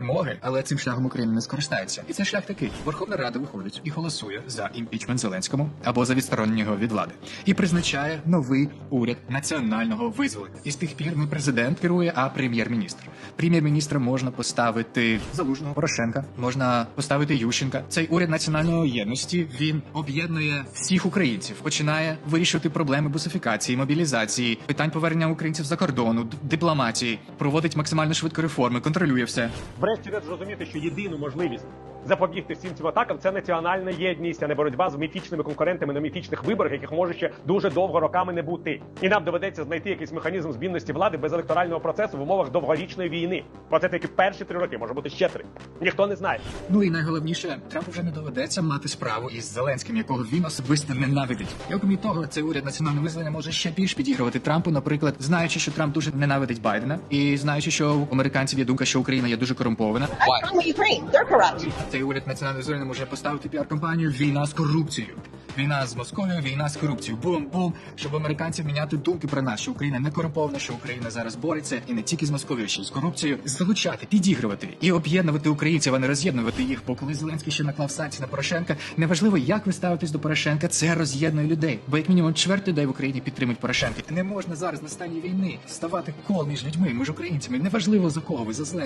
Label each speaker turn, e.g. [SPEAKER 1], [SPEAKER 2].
[SPEAKER 1] Моги, але цим шляхом Україна не скористається. І цей шлях такий: Верховна Рада виходить і голосує за імпічмент Зеленському або за відсторонення його від влади, і призначає новий уряд національного визволення. І з тих пір не президент керує, а прем'єр-міністр. Прем'єр-міністра можна поставити залужного Порошенка, можна поставити Ющенка. Цей уряд національної єдності він об'єднує всіх українців, починає вирішувати проблеми бусифікації, мобілізації, питань повернення українців за кордону, дипломатії, проводить максимально швидко реформи, контролює все.
[SPEAKER 2] Врешті-решт зрозуміти, що єдину можливість запобігти всім цим атакам це національна єдність, а не боротьба з міфічними конкурентами на міфічних виборах, яких може ще дуже довго роками не бути. І нам доведеться знайти якийсь механізм змінності влади без електорального процесу в умовах довгорічної війни. Бо це тільки перші три роки, може бути ще три. Ніхто не знає.
[SPEAKER 1] Ну і найголовніше, Трампу вже не доведеться мати справу із Зеленським, якого він особисто ненавидить. І окрім того, цей уряд національного визволення може ще більш підігрувати Трампу, наприклад, знаючи, що Трамп дуже ненавидить Байдена, і знаючи, що у американців є думка, що Україна є дуже корумпована. Цей уряд національного визволення може поставити піар-компанію Війна з корупцією. Війна з Московією, війна з корупцією. Бум-бум, щоб у американців міняти думки про нас, що Україна не корумпована, що Україна зараз бореться і не тільки з Московією, ще й з корупцією. Залучати, підігрувати і об'єднувати українців, а не роз'єднувати їх. Бо коли Зеленський ще наклав санкції на Порошенка, неважливо, як ви ставитесь до Порошенка, це роз'єднує людей. Бо як мінімум чверть людей в Україні підтримують Порошенка. Не можна зараз на стані війни ставати кол між людьми, між українцями. Неважливо за кого ви за Зеленського.